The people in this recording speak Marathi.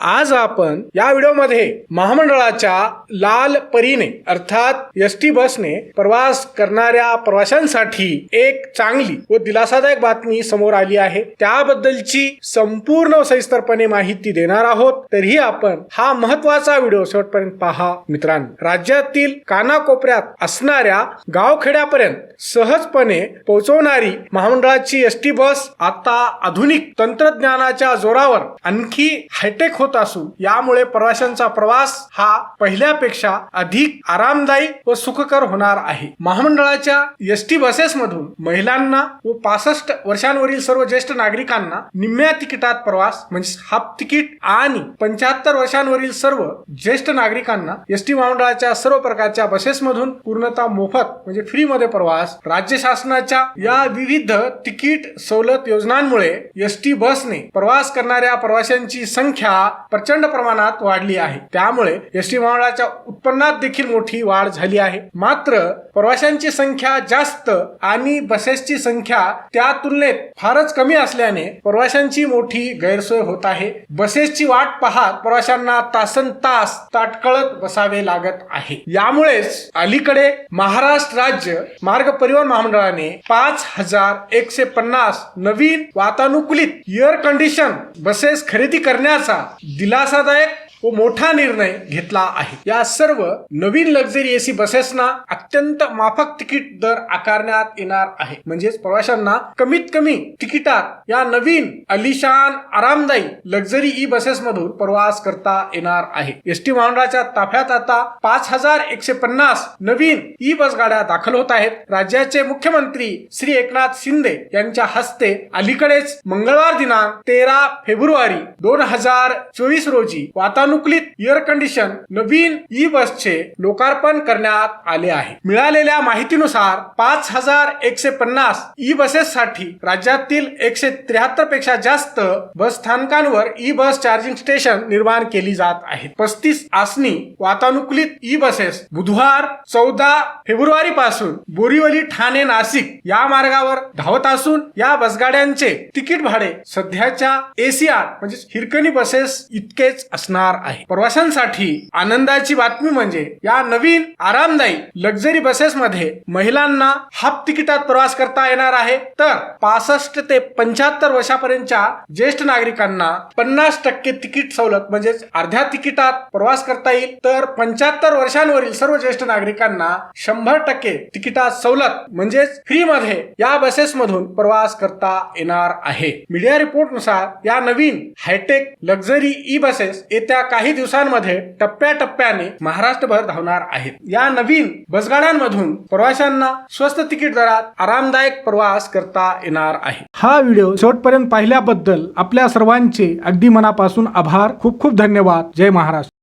आज आपण या व्हिडिओमध्ये महामंडळाच्या लाल परीने अर्थात एस टी बसने प्रवास करणाऱ्या प्रवाशांसाठी एक चांगली व दिलासादायक बातमी समोर आली आहे. त्याबद्दलची संपूर्ण सविस्तरपणे माहिती देणार आहोत. तरीही आपण हा महत्त्वाचा व्हिडिओ शेवटपर्यंत पहा. मित्रांनो राज्यातील कानाकोपऱ्यात असणाऱ्या गावखेड्यापर्यंत सहजपणे पोहोचवणारी महामंडळाची एस टी बस आता आधुनिक तंत्रज्ञानाच्या जोरावर आणखी हायटेक होत असून यामुळे प्रवाशांचा प्रवास हा पहिल्यापेक्षा अधिक आरामदायी व सुखकर होणार आहे. महामंडळाच्या एस टी बसेस मधून महिलांना व पासष्ट वर्षांवरील सर्व ज्येष्ठ नागरिकांना निम्म्या तिकिटात प्रवास म्हणजे हाफ तिकीट आणि पंच्याहत्तर वर्षांवरील सर्व ज्येष्ठ नागरिकांना एस टी महामंडळाच्या सर्व प्रकारच्या बसेस मधून पूर्णतः मोफत म्हणजे फ्री मध्ये प्रवास राज्य शासनाच्या या विविध तिकीट सवलत योजनांमुळे एस टी बसने प्रवास करणाऱ्या प्रवाशांची संख्या प्रचंड प्रमाणात वाढली आहे. त्यामुळे एस टी महामंडळाच्या उत्पन्नात देखील मोठी वाढ झाली आहे. मात्र प्रवाशांची संख्या जास्त आणि बसेसची संख्या त्या तुलनेत फारच कमी असल्याने प्रवाशांची मोठी गैरसोय होत आहे. बसेसची वाट पाहत प्रवाशांना तासन तास ताटकळत बसावे लागत आहे. यामुळेच अलीकडे महाराष्ट्र राज्य मार्ग परिवहन महामंडळाने पाच हजार एकशे पन्नास नवीन वातानुकूलित एअर कंडिशन बसेस खरेदी करण्याचा दिलासादायक व मोठा निर्णय घेतला आहे. या सर्व नवीन लक्झरी एसी बसेसना अत्यंत माफक तिकीट दर आकारण्यात येणार आहे. म्हणजेच प्रवाशांना कमीत कमी तिकिटात या नवीन अलिशान आरामदायी लक्झरी ई e बसेस मधून प्रवास करता येणार आहे. एस टी महामंडळाच्या ताफ्यात आता पाच हजार एकशे पन्नास नवीन ई बस गाड्या दाखल होत आहेत. राज्याचे मुख्यमंत्री श्री एकनाथ शिंदे यांच्या हस्ते अलीकडेच मंगळवार दिनांक तेरा फेब्रुवारी दोन हजार चोवीस रोजी वातानुकूलित एअर कंडिशन नवीन ई बसचे लोकार्पण करण्यात आले आहे. मिळालेल्या माहितीनुसार पाच हजार एकशे पन्नास ई बसेससाठी राज्यातील एकशे त्र्याहत्तरपेक्षा जास्त बस स्थानकांवर ई बस चार्जिंग स्टेशन निर्माण केली जात आहेत पस्तीस आसनी वातानुकूलित ई बसेस बुधवार चौदा फेब्रुवारी पासून बोरीवली ठाणे नाशिक या मार्गावर धावत असून या बसगाड्यांचे तिकीट भाडे सध्याच्या एसीआर म्हणजे हिरकणी बसेस इतकेच असणार आहे. प्रवाशांसाठी आनंदाची बातमी म्हणजे या नवीन आरामदायी लक्झरी बसेस मध्ये महिलांना हाफ तिकिटात प्रवास करता येणार आहे. तर पासष्ट ते पंच्याहत्तर वर्षापर्यंतच्या ज्येष्ठ नागरिकांना पन्नास टक्के तिकीट सवलत म्हणजेच अर्ध्या तिकिटात प्रवास करता येईल. तर पंच्याहत्तर वर्षांवरील सर्व ज्येष्ठ नागरिकांना शंभर टक्के तिकिटात सवलत म्हणजेच फ्री मध्ये या बसेस मधून प्रवास करता येणार आहे. मीडिया रिपोर्टनुसार या नवीन high tech luxury E buses येत्या काही दिवसांमध्ये टप्प्याटप्प्याने महाराष्ट्रभर धावणार आहेत. या नवीन बसगाड्यांमधून प्रवाशांना स्वस्त तिकीट दरात आरामदायक प्रवास करता येणार आहे. हा व्हिडिओ शेवटपर्यंत पाहिल्याबद्दल आपल्या सर्वांचे अगदी मनापासून आभार. खूप खूप धन्यवाद. जय महाराष्ट्र.